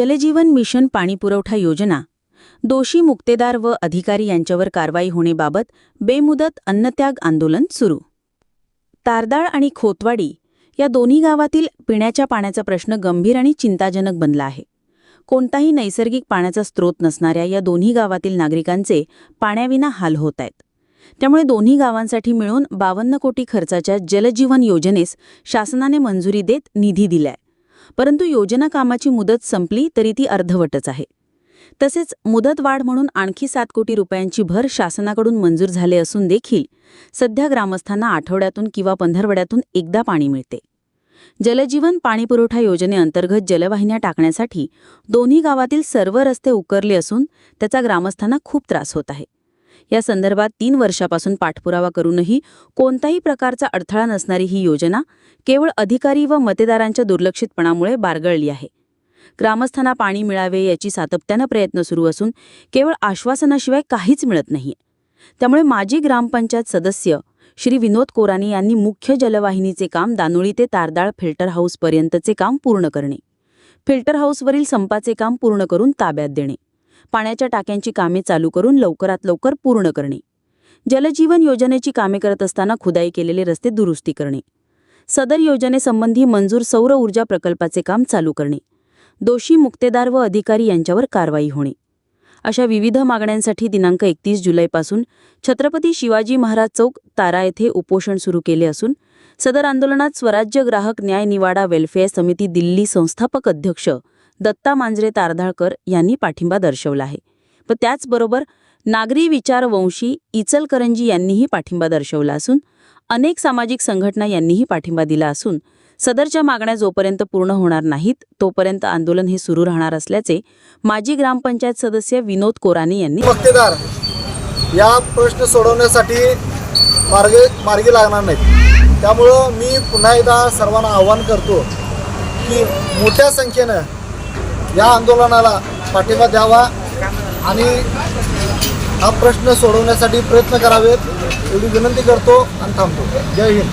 जलजीवन mission पाणीपुरवठा योजना दोषी मुक्तेदार व अधिकारी यांच्यावर कारवाई होणेबाबत बेमुदत अन्नत्याग आंदोलन सुरू. तारदाळ आणि खोतवाडी या दोन्ही गावातील पिण्याच्या पाण्याचा प्रश्न गंभीर आणि चिंताजनक बनला आहे. कोणताही नैसर्गिक पाण्याचा स्रोत नसणाऱ्या या दोन्ही गावातील नागरिकांचे पाण्याविना हाल होत आहेत. त्यामुळे दोन्ही गावांसाठी मिळून बावन्न कोटी खर्चाच्या जलजीवन योजनेस शासनाने मंजुरी देत निधी दिलाय. परंतु योजना कामाची मुदत संपली तरी ती अर्धवटच आहे. तसेच मुदतवाढ म्हणून आणखी सात कोटी रुपयांची भर शासनाकडून मंजूर झाले असून देखील सध्या ग्रामस्थांना आठवड्यातून किंवा पंधरवड्यातून एकदा पाणी मिळते. जलजीवन पाणीपुरवठा योजनेअंतर्गत जलवाहिन्या टाकण्यासाठी दोन्ही गावातील सर्व रस्ते उकरले असून त्याचा ग्रामस्थांना खूप त्रास होत आहे. या संदर्भात तीन वर्षापासून पाठपुरावा करूनही कोणताही प्रकारचा अडथळा नसणारी ही योजना केवळ अधिकारी व मतदारांच्या दुर्लक्षितपणामुळे बारगळली आहे. ग्रामस्थांना पाणी मिळावे याची सातत्यानं प्रयत्न सुरू असून केवळ आश्वासनाशिवाय काहीच मिळत नाहीये. त्यामुळे माजी ग्रामपंचायत सदस्य श्री विनोद कोरानी यांनी मुख्य जलवाहिनीचे काम दानोळी ते तारदाळ फिल्टर हाऊसपर्यंतचे काम पूर्ण करणे. फिल्टर हाऊसवरील संपाचे काम पूर्ण करून ताब्यात देणे. पाण्याच्या टाक्यांची कामे चालू करून लवकरात लवकर पूर्ण करणे. जलजीवन योजनेची कामे करत असताना खुदाई केलेले रस्ते दुरुस्ती करणे. सदर योजनेसंबंधी मंजूर सौर ऊर्जा प्रकल्पाचे काम चालू करणे. दोषी मुक्तेदार व अधिकारी यांच्यावर कारवाई होणे. अशा विविध मागण्यांसाठी दिनांक एकतीस जुलैपासून छत्रपती शिवाजी महाराज चौक तारा येथे उपोषण सुरू केले असून सदर आंदोलनात स्वराज्य ग्राहक न्याय निवाडा वेलफेअर समिती दिल्ली संस्थापक अध्यक्ष दत्ता मांजरे तारधाळकर यांनी पाठिंबा दर्शवला आहे. व त्याचबरोबर नागरी विचारवंशी इचलकरंजी यांनीही पाठिंबा दर्शवला असून अनेक सामाजिक संघटना यांनीही पाठिंबा दिला असून सदरच्या मागण्या जोपर्यंत पूर्ण होणार नाहीत तोपर्यंत आंदोलन हे सुरू राहणार असल्याचे माजी ग्रामपंचायत सदस्य विनोद कोराने यांनी मक्तेदार या प्रश्न सोडवण्यासाठी मार्गे मार्गी लागणार नाहीत. त्यामुळं मी पुन्हा एकदा सर्वांना आवाहन करतो की मोठ्या संख्येनं या आंदोलनाला पाठिंबा द्यावा आणि हा प्रश्न सोडवण्यासाठी प्रयत्न करावेत एवढी विनंती करतो आणि थांबतो. जय हिंद.